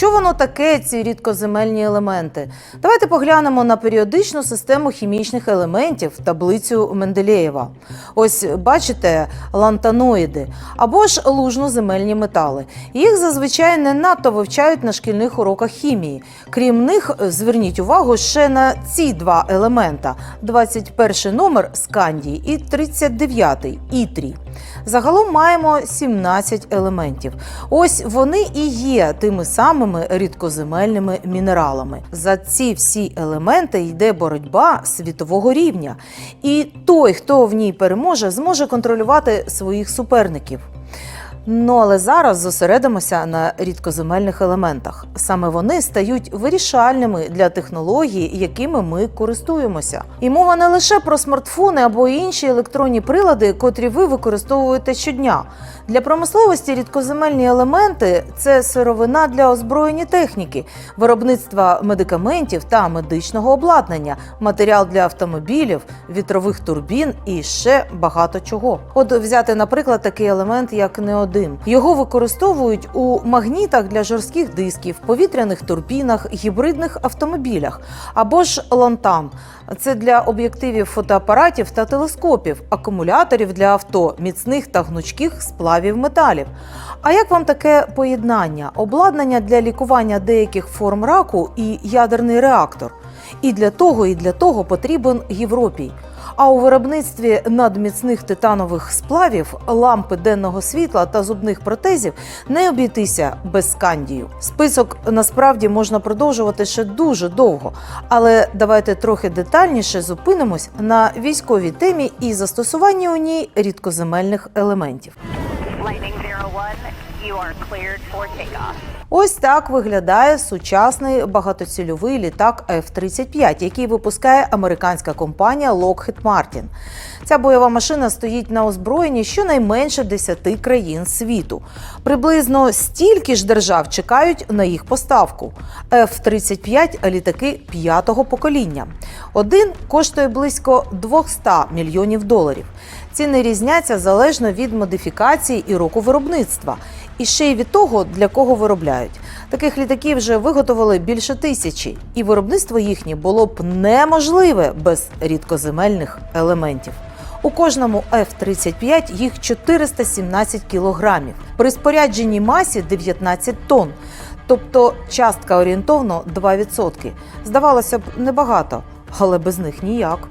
що воно таке, ці рідкоземельні елементи? Давайте поглянемо на періодичну систему хімічних елементів, таблицю Менделєєва. Ось бачите лантаноїди або ж лужноземельні метали. Їх зазвичай не надто вивчають на шкільних уроках хімії. Крім них, зверніть увагу ще на ці два елемента: 21 номер скандій і 39 ітрій. Загалом маємо 17 елементів. Ось вони і є тими самими рідкоземельними мінералами. За ці всі елементи йде боротьба світового рівня. І той, хто в ній переможе, зможе контролювати своїх суперників. Ну але зараз зосередимося на рідкоземельних елементах. Саме вони стають вирішальними для технологій, якими ми користуємося. І мова не лише про смартфони або інші електронні прилади, котрі ви використовуєте щодня. Для промисловості рідкоземельні елементи це сировина для озброєння техніки, виробництва медикаментів та медичного обладнання, матеріал для автомобілів, вітрових турбін і ще багато чого. От взяти, наприклад, такий елемент, як неодим. Його використовують у магнітах для жорстких дисків, повітряних турбінах, гібридних автомобілях або ж лантам. Це для об'єктивів фотоапаратів та телескопів, акумуляторів для авто, міцних та гнучких сплавів металів. А як вам таке поєднання? Обладнання для лікування деяких форм раку і ядерний реактор. І для того, і для того потрібен Європій. А у виробництві надміцних титанових сплавів, лампи денного світла та зубних протезів не обійтися без скандію. Список насправді можна продовжувати ще дуже довго, але давайте трохи детальніше зупинимось на військовій темі і застосуванні у ній рідкоземельних елементів. You. Ось так виглядає сучасний багатоцільовий літак F-35, який випускає американська компанія Lockheed Martin. Ця бойова машина стоїть на озброєнні щонайменше 10 країн світу. Приблизно стільки ж держав чекають на їх поставку. F-35 – літаки п'ятого покоління. Один коштує близько 200 мільйонів доларів. Ціни різняться залежно від модифікації і року виробництва, і ще й від того, для кого виробляють. Таких літаків вже виготовили більше тисячі, і виробництво їхнє було б неможливе без рідкоземельних елементів. У кожному F-35 їх 417 кілограмів, при спорядженій масі 19 тонн, тобто частка орієнтовно 2%. Здавалося б, небагато, але без них ніяк.